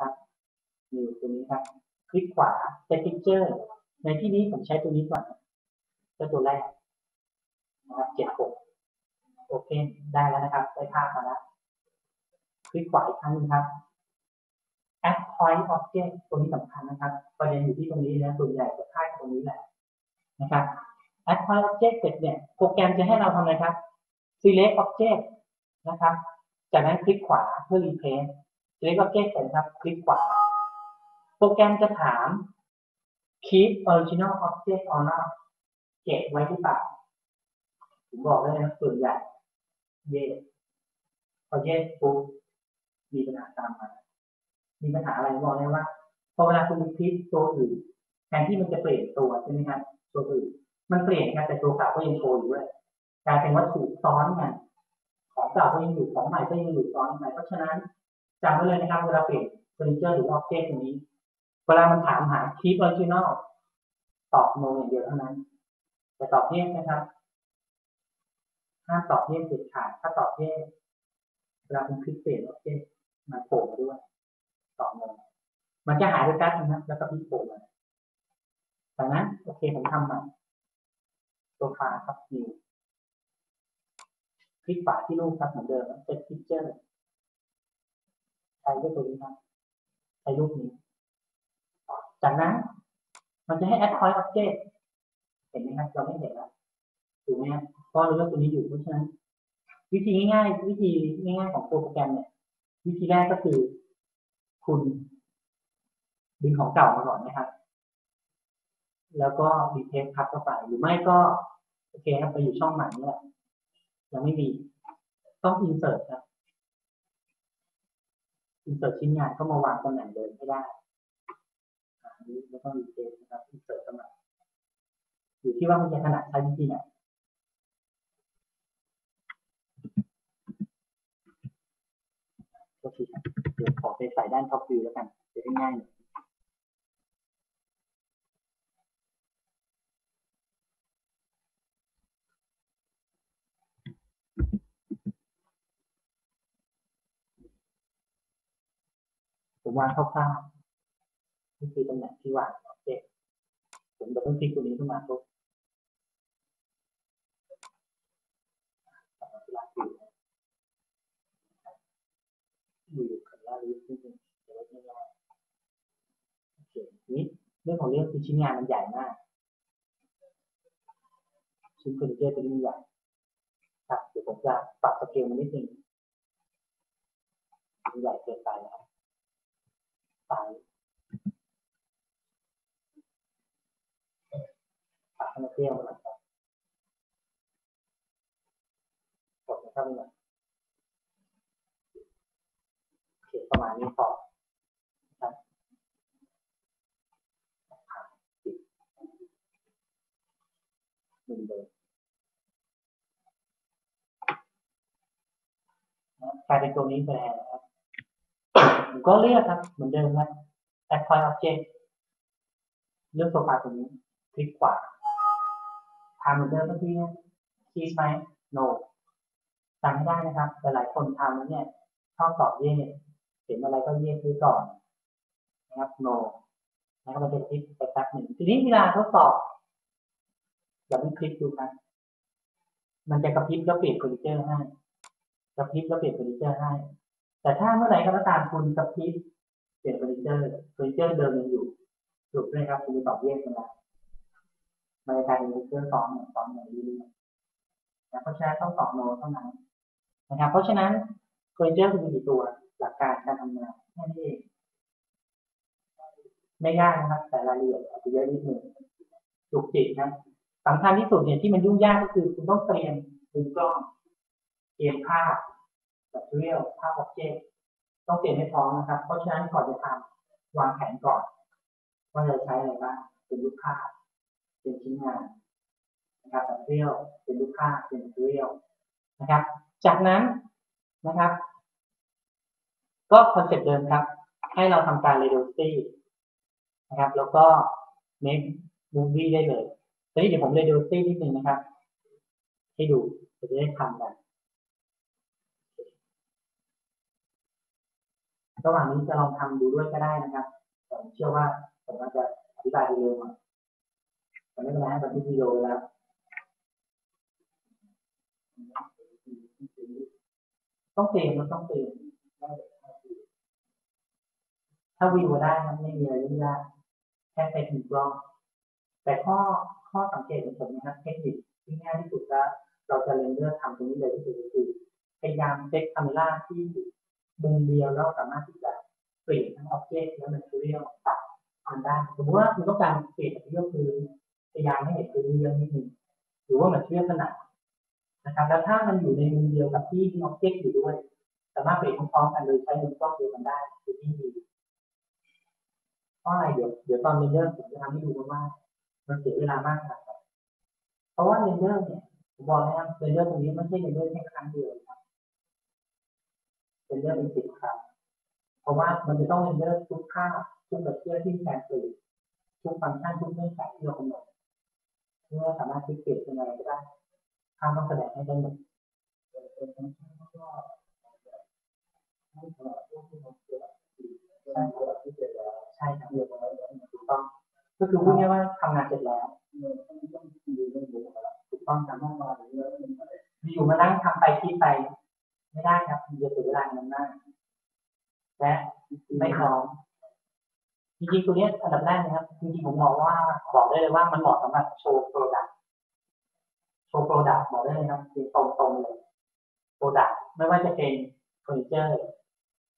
ครับอยู่ตัวนี้ครับ คลิกขวา set picture ในที่นี้ผมใช้ตัวนี้ก่อนนะเจ้าตัวแรกนะครับเจ็ดหกโอเค ได้แล้วนะครับ ได้ภาพมาแล้ว คลิกขวาอีกครั้งนึงครับ add point object ตัวนี้สำคัญนะครับ ประเด็นอยู่ที่ตรงนี้นะส่วนใหญ่จะพลาดตรงนี้แหละนะครับ add point object เสร็จเนี่ย โปรแกรมจะให้เราทำอะไรครับ select object นะครับ จากนั้นคลิกขวาเพื่อ replace select object เสร็จนะครับ คลิกขวา โปรแกรมจะถาม keep original object or not เก็บไว้หรือเปล่าผมบอกเลยนะส่วนใหญ่ yes พอ yes ปุ๊บมีปัญหาตามมา มีปัญหาอะไรบอกเลยว่าพอเวลาคุณคลิกตัวอื่นแทนที่มันจะเปลี่ยนตัวใช่ไหมครับตัวอื่นมันเปลี่ยนครับแต่ตัวเก่าก็ยังโชว์อยู่ด้วยกลายเป็นว่าถูกซ้อนกันของเก่าก็ยังอยู่ของใหม่ก็ยังอยู่ซ้อนกันเพราะฉะนั้น จำไว้เลยนะครับเวลาเปลี่ยนเฟอร์นิเจอร์หรืออ็อบเจกต์ตรงนี้ เวลามันถามหา keep original ตอบ no อย่างเดียวเท่านั้น แต่ตอบ yes นะครับห้ามตอบ yes เด็ดขาดถ้าตอบ yes เวลาคุณคลิกเปลี่ยน object มันโผล่มาด้วยตอบ no มันจะหายไปแป๊บนึงนะแล้วก็พิโผล่มาจากนั้นโอเคผมทำใหม่ตัวฟาครับ new คลิกขวาที่รูปครับเหมือนเดิม set picture ใช้ด้วยตัวนี้ครับใช้รูปนี้ จากนั้น มันจะให้ add point object เห็นไหมครับเราไม่เห็นแล้วถูกไหมครับเพราะเราเลือกตัวนี้อยู่เพราะฉะนั้น วิธีง่ายๆวิธีง่ายๆของโปรแกรมเนี่ย วิธีแรกก็คือ คุณดึงของเก่ามาก่อนนะครับ แล้วก็ดีเทสทับเข้าไป หรือไม่ก็โอเคครับไปอยู่ช่องใหม่นี่แหละยังไม่มี ต้อง insert ครับ อินเสิร์ตชิ้นงานก็มาวางตำแหน่งเดิมให้ได้อันนี้ไม่ต้องดีเทลนะครับอินเสิร์ตตำแหน่งอยู่ที่ว่ามันจะขนาดใช้วิธีไหนก็คือเดี๋ยวขอไปใส่ด้านท็อปวิวแล้วกันจะได้ง่ายหน่อย วางคร่าวๆนี่คือตำแหน่งที่วางโอเคผมจะต้องคลิกตัวนี้ขึ้นมาปุ๊บอยู่ขันล่าลิสต์นิดนึงเดี๋ยวไม่ได้โอเคนี้เรื่องของเรื่องคือชิ้นงานมันใหญ่มากชิ้นเฟอร์นิเจอร์ตัวนี้มันใหญ่ครับเดี๋ยวผมจะปรับสเกลมันนิดนึงมันใหญ่เกินไปนะครับ ไซส์ปากให้มันเปรี้ยวหน่อยครับกดนะครับนี่หน่อยโอเคประมาณนี้พอนะครับผ่านปิดหนึ่งเดิมกลายเป็นตัวนี้ไปแล้ว ผมก็เลือกครับ เหมือนเดิมนะ add point object เลือกโซฟาตัวนี้ คลิกขวาทำเหมือนเดิมเมื่อกี้นะคีสไหม no จำไม่ได้นะครับ หลายๆคนทำแล้วเนี่ยชอบตอบเย่เห็นอะไรก็เย่ซื้อก่อนนะครับ no นะครับมันจะคลิกไปแป๊บหนึ่งทีนี้เวลาทดสอบอย่าเพิ่งคลิกดูครับมันจะกระพริบแล้วเปลี่ยนเฟอร์นิเจอร์ให้กระพริบแล้วเปลี่ยนเฟอร์นิเจอร์ให้ แต่ถ้าเมื่อไหร่ก็ตามคุณกระพริบเปลี่ยนเฟอร์นิเจอร์เฟอร์นิเจอร์เดิมยังอยู่ถูกไหมครับคุณจะตอบเย่กันแล้วมันจะกลายเป็นเรื่องสองหนึ่งสองหนึ่งเรื่อยๆนะเพราะฉะนั้นต้องสองโนเท่านั้นนะครับ เพราะฉะนั้นเฟอร์นิเจอร์มีกี่ตัวหลักการการทำงานแค่นี้เองไม่ยากนะครับ แต่รายละเอียดอาจจะเยอะนิดหนึ่งจุกจิกนะสำคัญที่สุดเนี่ยที่มันยุ่งยากก็คือ คุณต้องเตรียมมุมกล้องเตรียมภาพ แบบเรียลภาพออบเจกต์ต้องเตรียมให้พร้อมนะครับ เพราะฉะนั้นก่อนจะทำวางแผนก่อน ว่าจะใช้อะไรบ้าง เป็นรูปภาพ เป็นชิ้นงานนะครับแบบเรียวเป็นรูปภาพ เป็นเรียวนะครับ จากนั้นนะครับ ก็คอนเซ็ปต์เดิมครับ ให้เราทำการ reduce นะครับ แล้วก็ make movie ได้เลยทีนี้เดี๋ยวผม reduce นิดนึงนะครับ ให้ดูจะได้ทำกัน ระหว่างนี้จะลองทำดูด้วยก็ได้นะครับผมเชื่อว่าผมอาจจะอธิบายเร็วๆหน่อยแต่ไม่เป็นไรบันทึกวิดีโอแล้วต้องเตรียมมันต้องเตรียมถ้าวิวได้นไม่มีอะไรยุ่งยากแค่ใช้ถึงกล้อง แต่ข้อข้อสังเกตของผมนะครับเทคนิคที่ง่ายที่สุดก็เราจะเรียนเรื่องทำตรงนี้เลยที่สุดก็คือพยายามเซตคาเมล่าที่ มุมเดียวแล้วสามารถที่จะเปลี่ยนทั้งอ็อบเจกต์และ material ตัดมันได้สมมติว่าคุณต้องการเปลี่ยน material คือพยายามให้เห็นพื้นที่เยอะนิดนึงหรือว่า material ขนาดนะครับแล้วถ้ามันอยู่ในมุมเดียวกับที่มีอ็อบเจกต์อยู่ด้วย สามารถเปลี่ยนพร้อมกันโดยใช้มุมกล้องเดียวกันได้คือที่ดีเพราะอะไรเดี๋ยวเดี๋ยวตอนเรนเดอร์ผมจะทำให้ดูว่ามันเสียเวลามากนะครับเพราะว่าเรนเดอร์เนี่ยผมบอกนะครับเรนเดอร์ตรงนี้ไม่ใช่เรนเดอร์แค่ครั้งเดียว เรนเดอร์เป็นสิบครั้งเพราะว่ามันจะต้องเรนเดอร์ทุกค่าทุกแบบเพื่อที่แทนเปลี่นทุกฟังก์ชันทุกเงื่อนไขที่เรากำหนดเพื่อสามารถที่เปลี่ยนเป็นอะไรก็ได้ค่าต้องแสดงให้ได้หมดใช่ครับถูกต้องก็คือพูดง่ายว่าทำงานเสร็จแล้ว ถูกต้องตามห้องนอนอยู่มานั่งทำไปคิดไป ไม่ได้ครับมันจะเสียเวลาเงินมากและ ไม่พร้อมจริงๆตัวนี้อันดับแรกนะครับจริงๆผมมองว่าบอกได้เลยว่ามันเหมาะสำหรับโชว์โปรดักต์โชว์โปรดักต์บอกได้เลยครับคือตรงๆเลยโปรดักต์ไม่ว่าจะเป็นเฟอร์นิเจอร์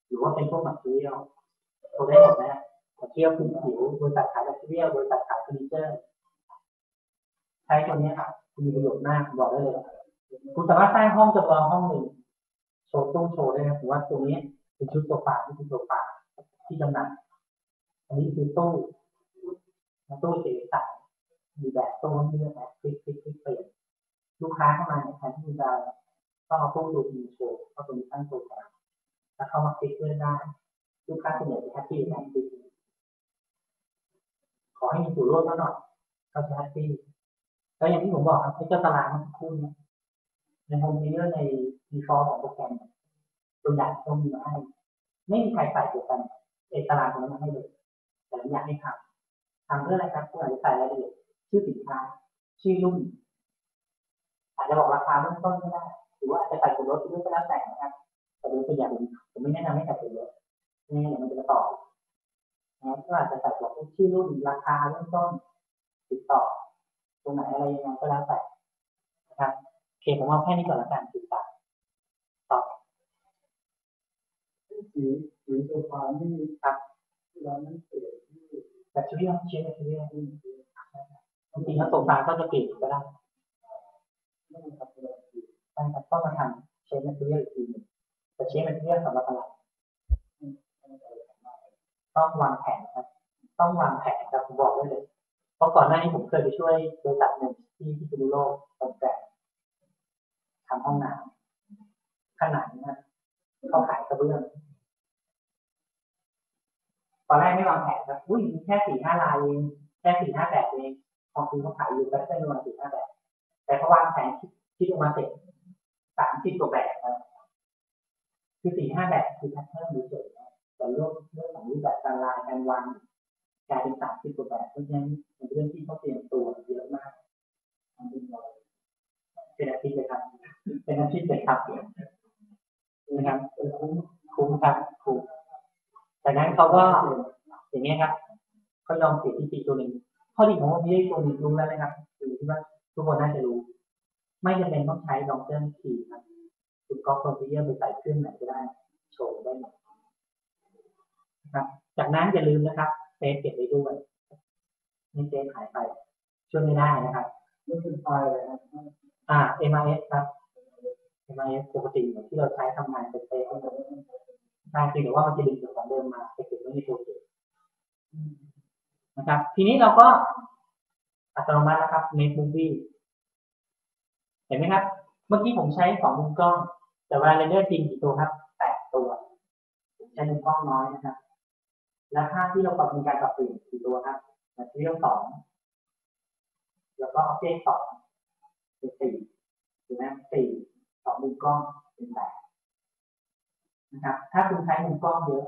หรือว่าเป็นพวกมัทเทียลโชว์ได้หมดนะมัทเทียลคือผิวบริษัทขายมัทเทียลบริษัทขายเฟอร์นิเจอร์ใช้ตัวนี้ครับมีประโยชน์มากบอกได้เลยคุณสามารถสร้างห้องจำลองห้องหนึ่งโชว์ตู้โชว์ได้นะผมว่าตรงนี้เป็นชุดโซฟาที่เป็นโซฟา ที่จำหน่ายอันนี้คือตู้ตู้เอกสารมีแบบตู้ให้เลือกแบบคลิกคลิกคลิกเปลี่ยนลูกค้าเข้ามาเนี่ยแทนที่จะต้องเอาตู้ดูดีโชว์เพราะตรงนี้ตั้งโซฟาแล้วเข้ามาคลิกเลื่อนได้ ลูกค้าส่วนใหญ่จะแฮปปี้ในการคลิกขอให้มีส่วนร่วมหน่อยเขาจะแฮปปี้แล้วอย่างที่ผมบอกครับไอ้เจ้าตารางมันคู่นี้ในโฮมเพลเยอร์ในดีฟอลต์ของโปรแกรมตัวอย่างต้องมีมาให้ไม่มีใครใส่เดียวกัน เอกตารางตรงนั้นมาให้เลยแต่อยากให้ทำทำเพื่ออะไรครับคุณอาจจะใส่รายละเอียดชื่อสินค้า ชื่อรุ่นอาจจะบอกราคาเริ่มต้นก็ได้ หรือว่าอาจจะใส่ส่วนลดด้วยก็แล้วแต่นะครับแต่โดยตัวอย่างผมผมไม่แนะนำให้ใส่ส่วนลดนี่เดี๋ยวมันจะต่อนะก็อาจจะใส่บอกชื่อรุ่นราคาเริ่มต้น ติดต่อ ตรงไหนอะไรยังไงก็แล้วแต่นะครับโอเคผมเอาแค่นี้ก่อนละกันติดต่อ สีสีโซฟาที่ครับร้านั้นเปลี่ยนที่แบตเตอรี่เชื้อแบตเตอรี่บางทีถ้าโซฟาก็จะเปลี่ยนก็ได้ไม่ต้องทำอะไรสีใช่ครับต้องมาทำเชฟแมทเทียอีกทีหนึงแต่เชฟแมทเทียสำหรับอะไรต้องวางแผนครับ ต้องวางแผนครับผมบอกได้เลย เพราะก่อนหน้านี้ผมเคยไปช่วยบริษัทหนึ่งที่พิษณุโลกตอนแกทำห้องน้ำขนาดนี้นะเขาขายกระเบื้อง ตอนแรกไม่วางแผนครับอุ้ยมีแค่สี่ห้าลายเองแค่สี่ห้าแบบเองพอคือเขาขายอยู่ก็ได้ประมาณสี่ห้าแบบแต่พอวางแผนคิดคิดออกมาเสร็จสามสิบกว่าแบบครับคือสี่ห้าแบบคือแพทเทิร์นดูเฉยๆนะแต่เรื่องเรื่องของรูปแบบการลายการวางกลายเป็นสามสิบกว่าแบบเพราะฉะนั้นเป็นเรื่องที่เขาเตรียมตัวเยอะมากทำเป็นร้อยเป็นอาทิตย์เลยครับ เป็นอาทิตย์เลยครับนะครับเออคุ้มคุ้มครับคุ้ม จากนั้นเขาก็อย่างเงี้ยครับเขายอมเสียที่ปีตัวหนึ่งข้อดีของวันนี้ตัวหนึ่งรู้แล้วนะครับคือที่ว่าทุกคนน่าจะรู้ ไม่จำเป็นต้องใช้ดอกเตอร์คีครับคุณก๊อปคอมพิวเตอร์ไปใส่เครื่องไหนก็ได้ โชว์ได้หมดนะครับ จากนั้นอย่าลืมนะครับเซฟเก็บไว้ด้วยนี่เซฟหายไปช่วยไม่ได้นะครับไม่เป็นไฟเลยนะอ่า MIS ครับ MIS ปกติเหมือนที่เราใช้ทำงานเป็นเซฟ ใช่คือแต่ว่ามันจะดึงจากของเดิมมาไปเก็บไว้ในโปรเกต์นะครับ ทีนี้เราก็อัตโนมัตินะครับ Make Movie เห็นไหมครับ เมื่อกี้ผมใช้สองมุมกล้อง แต่วลาเรนเดอร์จริงกี่ตัวครับแปดตัวผมใช้มุมกล้องน้อยนะครับ และค่าที่เราปรับมีการปรับเปลี่ยนกี่ตัวครับ material สองแล้วก็ object สองเป็นสี่ถูกไหมสี่สองมุมกล้องเป็นแปด นะครับ ถ้าคุณใช้มุมกล้องเยอะ